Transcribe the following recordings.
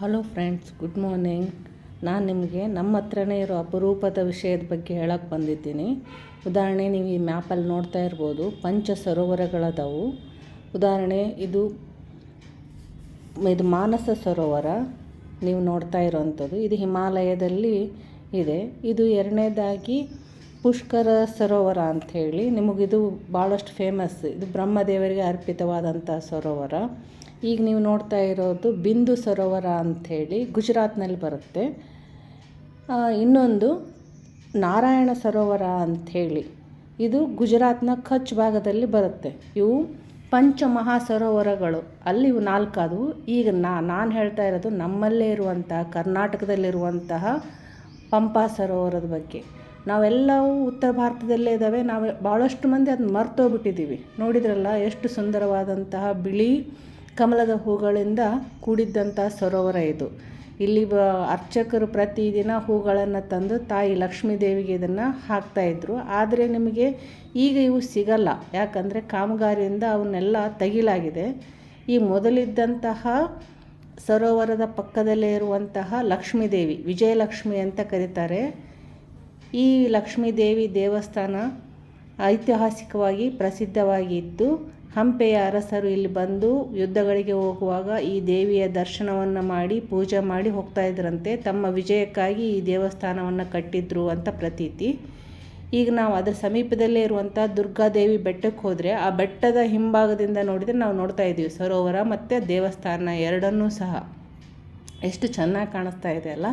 Hello friends good morning ನಾನು ನಿಮಗೆ ನಮ್ಮ ಹತ್ರನೇ ಇರೋ ಅಪರೂಪದ ವಿಷಯದ ಬಗ್ಗೆ ಹೇಳಕ್ಕೆ ಬಂದಿದ್ದೀನಿ. ಉದಾಹರಣೆ, ನೀವು ಈ ಮ್ಯಾಪಲ್ಲಿ ನೋಡ್ತಾ ಇರ್ಬೋದು, ಪಂಚ ಸರೋವರಗಳದವು. ಉದಾಹರಣೆ, ಇದು ಇದು ಮಾನಸ ಸರೋವರ. ನೀವು ನೋಡ್ತಾ ಇರೋವಂಥದ್ದು ಇದು ಹಿಮಾಲಯದಲ್ಲಿ ಇದೆ. ಇದು ಎರಡನೇದಾಗಿ ಪುಷ್ಕರ ಸರೋವರ ಅಂಥೇಳಿ ನಿಮಗಿದು ಭಾಳಷ್ಟು ಫೇಮಸ್ ಇದು ಬ್ರಹ್ಮದೇವರಿಗೆ ಅರ್ಪಿತವಾದಂಥ ಸರೋವರ. ಈಗ ನೀವು ನೋಡ್ತಾ ಇರೋದು ಬಿಂದು ಸರೋವರ ಅಂಥೇಳಿ ಗುಜರಾತ್ನಲ್ಲಿ ಬರುತ್ತೆ. ಇನ್ನೊಂದು ನಾರಾಯಣ ಸರೋವರ ಅಂಥೇಳಿ. ಇದು ಗುಜರಾತ್ನ ಕಚ್ ಭಾಗದಲ್ಲಿ ಬರುತ್ತೆ. ಇವು ಪಂಚಮಹಾ ಸರೋವರಗಳು ಅಲ್ಲಿ ಇವು ನಾಲ್ಕಾದವು. ಈಗ ನಾನು ಹೇಳ್ತಾ ಇರೋದು ನಮ್ಮಲ್ಲೇ ಇರುವಂತಹ ಕರ್ನಾಟಕದಲ್ಲಿರುವಂತಹ ಪಂಪಾ ಸರೋವರದ ಬಗ್ಗೆ. ನಾವೆಲ್ಲವೂ ಉತ್ತರ ಭಾರತದಲ್ಲೇ ಇದ್ದಾವೆ. ನಾವು, ಭಾಳಷ್ಟು ಮಂದಿ ಅದನ್ನ ಮರ್ತೋಗ್ಬಿಟ್ಟಿದ್ದೀವಿ. ನೋಡಿದ್ರಲ್ಲ, ಎಷ್ಟು ಸುಂದರವಾದಂತಹ ಬಿಳಿ ಕಮಲದ ಹೂಗಳಿಂದ ಕೂಡಿದ್ದಂಥ ಸರೋವರ ಇದು. ಇಲ್ಲಿ ಬ ಅರ್ಚಕರು ಪ್ರತಿದಿನ ಹೂಗಳನ್ನು ತಂದು ತಾಯಿ ಲಕ್ಷ್ಮೀ ದೇವಿಗೆ ಇದನ್ನು ಹಾಕ್ತಾಯಿದ್ರು ಆದರೆ ನಿಮಗೆ ಈಗ ಇವು ಸಿಗಲ್ಲ. ಯಾಕಂದರೆ ಕಾಮಗಾರಿಯಿಂದ ಅವನ್ನೆಲ್ಲ ತೆಗಿಲಾಗಿದೆ. ಈ ಮೊದಲಿದ್ದಂತಹ ಸರೋವರದ ಪಕ್ಕದಲ್ಲೇ ಇರುವಂತಹ ಲಕ್ಷ್ಮೀ ದೇವಿ ವಿಜಯಲಕ್ಷ್ಮಿ ಅಂತ ಕರೀತಾರೆ. ಈ ಲಕ್ಷ್ಮೀ ದೇವಿ ದೇವಸ್ಥಾನ ಐತಿಹಾಸಿಕವಾಗಿ ಪ್ರಸಿದ್ಧವಾಗಿದ್ದು ಹಂಪೆಯ ಅರಸರು ಇಲ್ಲಿ ಬಂದು ಯುದ್ಧಗಳಿಗೆ ಹೋಗುವಾಗ ಈ ದೇವಿಯ ದರ್ಶನವನ್ನು ಮಾಡಿ ಪೂಜೆ ಮಾಡಿ ಹೋಗ್ತಾ ಇದ್ರಂತೆ. ತಮ್ಮ ವಿಜಯಕ್ಕಾಗಿ ಈ ದೇವಸ್ಥಾನವನ್ನು ಕಟ್ಟಿದ್ರು ಅಂತ ಪ್ರತೀತಿ. ಈಗ ನಾವು ಅದರ ಸಮೀಪದಲ್ಲೇ ಇರುವಂಥ ದುರ್ಗಾದೇವಿ ಬೆಟ್ಟಕ್ಕೆ ಹೋದರೆ ಆ ಬೆಟ್ಟದ ಹಿಂಭಾಗದಿಂದ ನೋಡಿದರೆ ನಾವು ನೋಡ್ತಾ ಇದ್ದೀವಿ. ಸರೋವರ ಮತ್ತು ದೇವಸ್ಥಾನ ಎರಡನ್ನೂ ಸಹ. ಎಷ್ಟು ಚೆನ್ನಾಗಿ ಕಾಣಿಸ್ತಾ ಇದೆ ಅಲ್ಲ?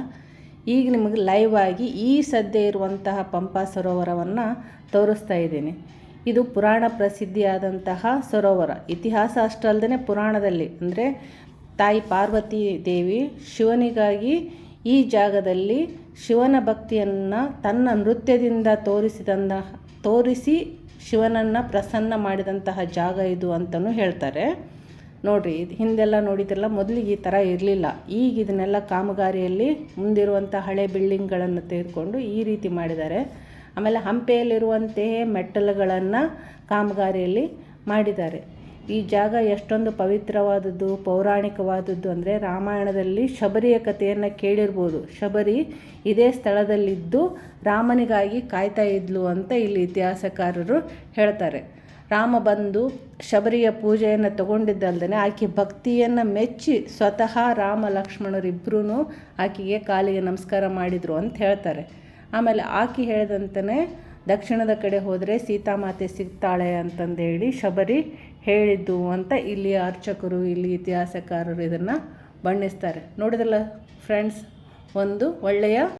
ಈಗ ನಿಮಗೆ ಲೈವ್ ಆಗಿ ಈ ಸದ್ಯ ಇರುವಂತಹ ಪಂಪಾ ಸರೋವರವನ್ನು ತೋರಿಸ್ತಾ ಇದ್ದೀನಿ. ಇದು ಪುರಾಣ ಪ್ರಸಿದ್ಧಿಯಾದಂತಹ ಸರೋವರ. ಇತಿಹಾಸ ಅಷ್ಟಲ್ಲದೆ ಪುರಾಣದಲ್ಲಿ, ಅಂದರೆ ತಾಯಿ ಪಾರ್ವತಿ ದೇವಿ ಶಿವನಿಗಾಗಿ ಈ ಜಾಗದಲ್ಲಿ ಶಿವನ ಭಕ್ತಿಯನ್ನು ತನ್ನ ನೃತ್ಯದಿಂದ ತೋರಿಸಿದಂದ ತೋರಿಸಿ ಶಿವನನ್ನು ಪ್ರಸನ್ನ ಮಾಡಿದಂತಹ ಜಾಗ ಇದು ಅಂತಲೂ ಹೇಳ್ತಾರೆ. ನೋಡಿರಿ, ಇದು ಹಿಂದೆಲ್ಲ ನೋಡಿದ್ರಲ್ಲ, ಮೊದಲಿಗೆ ಈ ಥರ ಇರಲಿಲ್ಲ. ಈಗ ಇದನ್ನೆಲ್ಲ ಕಾಮಗಾರಿಯಲ್ಲಿ ಮುಂದಿರುವಂಥ ಹಳೆ ಬಿಲ್ಡಿಂಗ್ಗಳನ್ನು ತೆಗೆದುಕೊಂಡು ಈ ರೀತಿ ಮಾಡಿದ್ದಾರೆ. ಆಮೇಲೆ ಹಂಪೆಯಲ್ಲಿರುವಂತೆಯೇ ಮೆಟ್ಟಲುಗಳನ್ನು ಕಾಮಗಾರಿಯಲ್ಲಿ ಮಾಡಿದ್ದಾರೆ. ಈ ಜಾಗ ಎಷ್ಟೊಂದು ಪವಿತ್ರವಾದದ್ದು, ಪೌರಾಣಿಕವಾದದ್ದು ಅಂದರೆ ರಾಮಾಯಣದಲ್ಲಿ ಶಬರಿಯ ಕಥೆಯನ್ನು ಕೇಳಿರ್ಬೋದು. ಶಬರಿ ಇದೇ ಸ್ಥಳದಲ್ಲಿದ್ದು ರಾಮನಿಗಾಗಿ ಕಾಯ್ತಾ ಇದ್ಲು ಅಂತ ಇಲ್ಲಿ ಇತಿಹಾಸಕಾರರು ಹೇಳ್ತಾರೆ. ರಾಮ ಬಂದು ಶಬರಿಯ ಪೂಜೆಯನ್ನು ತಗೊಂಡಿದ್ದಲ್ದೇ ಆಕೆ ಭಕ್ತಿಯನ್ನು ಮೆಚ್ಚಿ ಸ್ವತಃ ರಾಮ ಲಕ್ಷ್ಮಣರಿಬ್ಬರೂ ಆಕೆಗೆ ಕಾಲಿಗೆ ನಮಸ್ಕಾರ ಮಾಡಿದರು ಅಂತ ಹೇಳ್ತಾರೆ. ಆಮೇಲೆ ಆಕೆ ಹೇಳಿದಂತನೇ ದಕ್ಷಿಣದ ಕಡೆ ಹೋದರೆ ಸೀತಾಮಾತೆ ಸಿಗ್ತಾಳೆ ಅಂತಂದೇಳಿ ಶಬರಿ ಹೇಳಿದ್ದು ಅಂತ ಇಲ್ಲಿ ಅರ್ಚಕರು, ಇಲ್ಲಿ ಇತಿಹಾಸಕಾರರು ಇದನ್ನು ಬಣ್ಣಿಸ್ತಾರೆ. ನೋಡಿದ್ರಲ್ಲ ಫ್ರೆಂಡ್ಸ್ ಒಂದು ಒಳ್ಳೆಯ